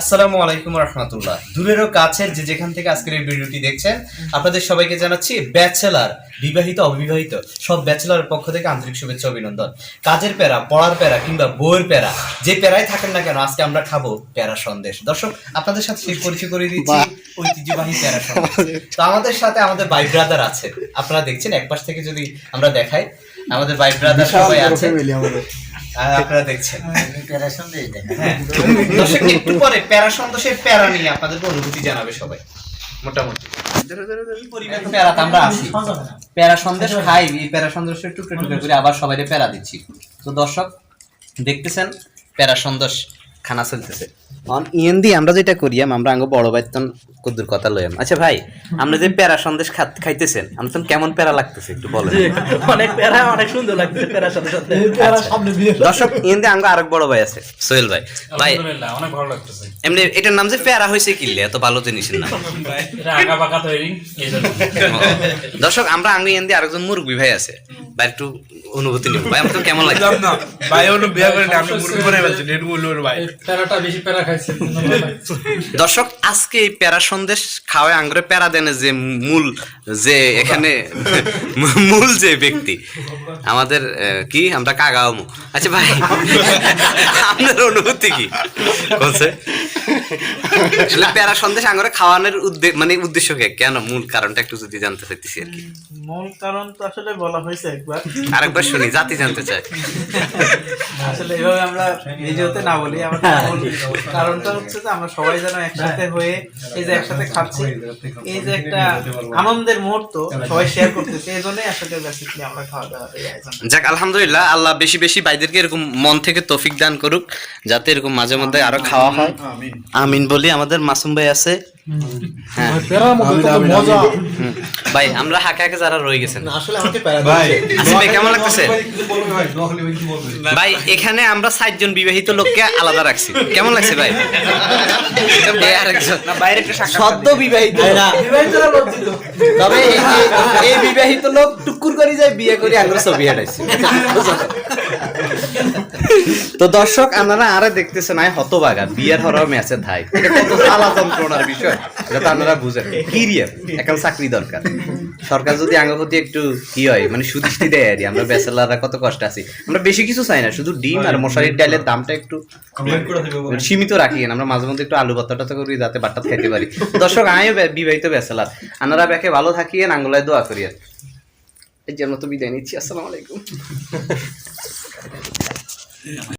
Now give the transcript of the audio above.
আসসালামু আলাইকুম রহমতুল্লাহ। দূরেরও কাছের যে যেখান থেকে আজকের এই ভিডিওটি দেখছেন আপনাদের সবাইকে জানাচ্ছি ব্যাচেলার বিবাহিত অবিবাহিত সব ব্যাচেলারের পক্ষ থেকে আন্তরিক শুভেচ্ছা অভিনন্দন। কাজের প্যারা পড়ার প্যারা কিংবা বইয়ের প্যারা যে প্যারাই থাকেন না কেন আজকে আমরা খাব প্যারা সন্দেশ। দর্শক আপনাদের সাথে সেই পরিচয় করে দিচ্ছি ঐতিহ্যবাহী প্যারা সন্দেশ। তো আমাদের সাথে আমাদের ভাই ব্রাদার আছে। আপনারা দেখছেন এক পাশ থেকে যদি আমরা দেখাই আমাদের ভাই ব্রাদার সবাই আছে। আর আপনারা দেখছেন। হ্যাঁ দর্শক একটু পরে প্যারা সন্তোষের প্যারা নিয়ে আপনাদের অনুভূতি জানাবে সবাই মোটামুটি। আমরা আসি প্যারা সন্দেশ খাই এই প্যারা সন্দেশের টুকরে টুকরে করে আবার সবাই প্যারা দিচ্ছি। তো দর্শক দেখতেছেন প্যারা সন্দেশ খানা চলতেছে। অন ইয়েন্দি আমরা যেটা করিয়াম আমরা আঙ্গ বড় বাইতন কদ্দুর কথা লইয়াম আচ্ছা ভাই আমরা যে প্যারা সন্দেশ খাইতেছেন আমরা তখন কেমন প্যারা লাগতেছে একটু বলেন। অনেক প্যারা অনেক সুন্দর লাগছে প্যারার সাথে সাথে। দর্শক ইয়েন্দি আঙ্গ আরেক বড় ভাই আছে সোহেল ভাই। ভাই আলহামদুলিল্লাহ অনেক ভালো লাগতেছে। এমনি এটার নাম যে প্যারা হয়েছে কিনলে এত ভালো জিনিসের নাম দর্শক আমরা আঙ্গি এন্দি আরেকজন মুরব্বী ভাই আছে। ভাই একটু অনুভূতি নিব ভাই আমার তো কেমন লাগে? না। ভাই হলো বিয়ে করে মুরগি ফেলছেন এটা বলল ভাই। প্যারাটা বেশি প্যারা খাইছে দর্শক আজকে এই প্যারা সন্দেশ খাওয়ায় আঙ্গুরে প্যারা দেনে যে মূল যে এখানে মূল যে ব্যক্তি। আমাদের কি? আমরা কাগামু আচ্ছা ভাই আপনার অনুভূতি কি? বলছে আসলে প্যারা সন্দেশ আঙ্গুরে খাওয়ানোর উদ্দেশ্য মানে উদ্দেশ্য কে? কেন? মূল কারণটা একটু যদি জানতে চাইতেছি আর কি। মূল কারণ তো আসলে বলা হয়েছে একবার। আরেকবার শুনি জাতি জানতে চাই আসলে এভাবে আমরা নিজে হতে না বলি আমরা কারণটা হচ্ছে যে আমরা সবাই যেন একসাথে হয়ে এই যে একসাথে খাচ্ছি এই যে একটা আনন্দের মুহূর্ত সবাই শেয়ার করতেছে এই জন্যই আসলে বেসিক্যালি আমরা খাওয়া দাওয়া যাক আলহামদুলিল্লাহ আল্লাহ বেশি বেশি ভাইদেরকে এরকম মন থেকে তৌফিক দান করুক যাতে এরকম মাঝে মধ্যে আরও খাওয়া হয়। আমিন বলি আমাদের মাসুম ভাই আছে। হ্যাঁ। ভাই আমরা হাকে হাকে যারা রয়ে গেছেন। আসলে আমাকে প্যারা ভাই কেমন লাগতেছে? ভাই? এখানে আমরা ষাটজন বিবাহিত লোককে আলাদা রাখছি। কেমন লাগছে ভাই? সদ্য বিবাহিত তবে এই এই বিবাহিত লোক টুকুর করে যায় বিয়ে করে আমরা ছবি হাঁটাইছি। তো দর্শক আপনারা আরে দেখতেছেন আয় হতবাগা বিয়ের হরর ম্যাচে ধাই এটা কত জ্বালা যন্ত্রণার বিষয় এটা তো আপনারা বুঝেন। কিরিয়ার এখন চাকরি দরকার। সরকার যদি আঙ্গ প্রতি একটু কি হয় মানে সুদৃষ্টি দেয় আর আমরা ব্যাচেলাররা কত কষ্ট আছি। আমরা বেশি কিছু চাই না শুধু ডিম আর মশারির ডালের দামটা একটু সীমিত রাখি আমরা মাঝে মধ্যে একটু আলু ভর্তাটা করি যাতে বাট্টা খাইতে পারি। দর্শক আমিও বিবাহিত ব্যাচেলার। আপনারা ব্যাকে ভালো থাকিয়েন আঙ্গুলায় দোয়া করিয়েন। এই জন্য তো বিদায় নিচ্ছি আসসালামু আলাইকুম। Yeah.